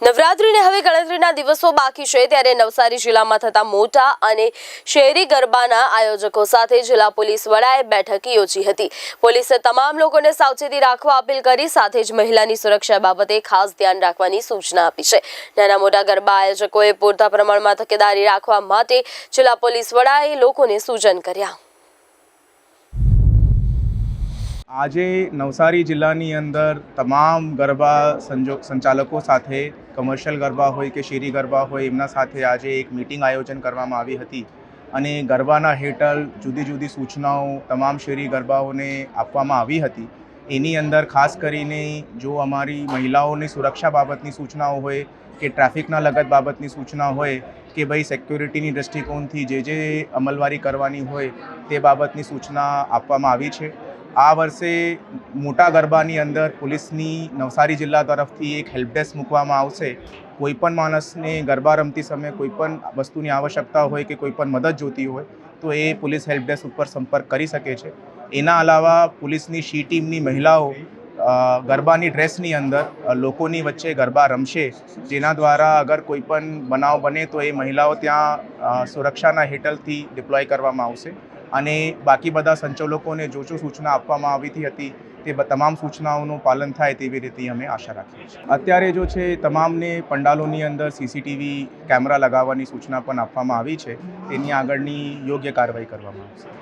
નવરાત્રીને હવે ગણતરીના દિવસો બાકી છે ત્યારે નવસારી જિલ્લામાં થતા મોટા અને શહેરી ગરબાના આયોજકો સાથે જિલ્લા પોલીસ વડાએ બેઠક યોજી હતી. પોલીસે તમામ લોકોને સાવચેતી રાખવા અપીલ કરી, સાથે જ મહિલાની સુરક્ષા બાબતે ખાસ ધ્યાન રાખવાની સૂચના આપી છે. નાના મોટા ગરબા આયોજકોએ પૂરતા પ્રમાણમાં તકેદારી રાખવા માટે જિલ્લા પોલીસ વડાએ લોકોને સૂચન કર્યા. આજે નવસારી જિલ્લાની અંદર તમામ ગરબા સંજો, સંચાલકો સાથે કમર્શિયલ ગરબા હોય કે શેરી ગરબા હોય, એમના સાથે આજે એક મિટિંગ આયોજન કરવામાં આવી હતી. અને ગરબાના હેઠળ જુદી જુદી સૂચનાઓ તમામ શેરી ગરબાઓને આપવામાં આવી હતી. એની અંદર ખાસ કરીને જો અમારી મહિલાઓની સુરક્ષા બાબતની સૂચનાઓ હોય, કે ટ્રાફિકના લગત બાબતની સૂચના હોય, કે ભાઈ સિક્યોરિટીની દૃષ્ટિકોણથી જે જે અમલવારી કરવાની હોય, તે બાબતની સૂચના આપવામાં આવી છે. આ વર્ષે મોટા ગરબાની અંદર પોલીસની નવસારી જિલ્લા તરફથી એક હેલ્પ ડેસ્ક મૂકવામાં આવશે. કોઈ પણ માણસને ગરબા રમતી સમયે કોઈપણ વસ્તુની આવશ્યકતા હોય કે કોઈપણ મદદ જોતી હોય, તો એ પોલીસ હેલ્પડેસ્ક ઉપર સંપર્ક કરી શકે છે. એના અલાવા પોલીસની શી ટીમની મહિલાઓ ગરબાની ડ્રેસની અંદર લોકોની વચ્ચે ગરબા રમશે. જેના દ્વારા અગર કોઈ પણ બનાવ બને તો એ મહિલાઓ ત્યાં સુરક્ષાના હેઠળથી ડિપ્લોય કરવામાં આવશે. અને બાકી બધા સંચાલકોને જો જો સૂચના આપવામાં આવી હતી તે તમામ સૂચનાઓનું પાલન થાય તેવી રીતે અમે આશા રાખીએ છીએ. અત્યારે જો છે તમામને પંડાલોની અંદર સીસીટીવી કેમેરા લગાવવાની સૂચના પણ આપવામાં આવી છે, તેની આગળની યોગ્ય કાર્યવાહી કરવામાં આવશે.